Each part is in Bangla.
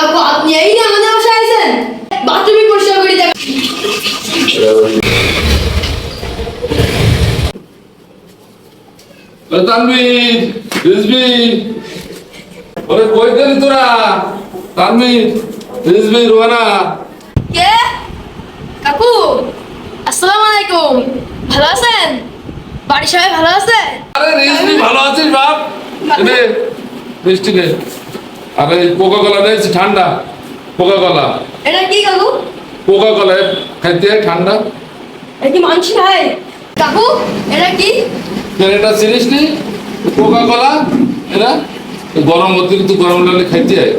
কাকু আপনি এই না আমাদের বাসায় আছেন বাথরুমই পরিষ্কার করে ওরে তানভীর রিজবি ওরে কই গেলি তোরা? তানভীর রিজবি রোহানা। কে? কাকু? আসসালামু আলাইকুম। ভালো আছেন? বাড়ির সবাই ভালো আছে? আরে রিজবি ভালো আছিস বাপ? মিষ্টি নে আরে কোকা কোলা নিয়েছি ঠান্ডা। কোকা কোলা এটা কি কাকু? কোকা কোলা খাইতে ঠান্ডা। এটা কি মাংস খায় কাকু এটা কি? এটা চিনিস নি? কোকা কোলা এরা গরম অতিরিক্ত গরম লাগলে খাইতে হয়।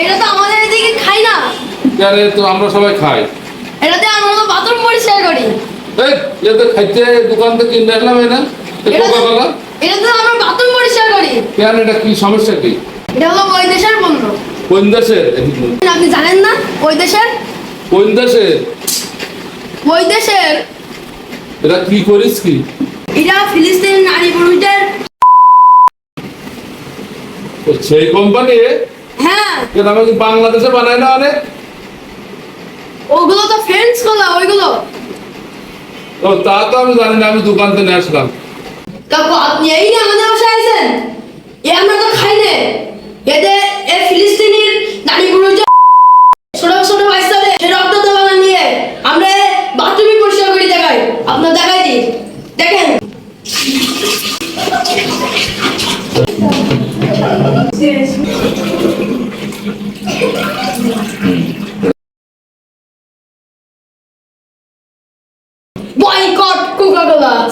এটা তো আমাদের এদিকে খাই না। কেন তো আমরা সবাই খাই। এটাতে আমরা তো বাথরুম পরিষ্কার করি। এই এতে খাইতে দোকান থেকে কিনে আসলাম এটা এটা কোকা কোলা এটাতে আমরা বাথরুম পরিষ্কার করি। কেন এটা কি সমস্যা কি? এটা হলো ওই দেশের পণ্য কোন দেশের? আপনি জানেন না? ওই দেশের? কোন দেশের? ওই দেশের? এটা কি করিস কি? এটা ফিলিস্তিন নারী পুরুষদের সেই কোম্পানি হ্যাঁ। এটা আমাকে বাংলাদেশে বানায় না অনেক। ওগুলো তো ফ্রেন্ডসগুলো ওইগুলো। ও তা তো আমি জানি না আমি দোকান থেকে নিয়ে আসলাম। কাকু আপনি এই না আমাদের বাসায় আছেন এ আমরা তো খাই না serious. Boycott Coca-Cola.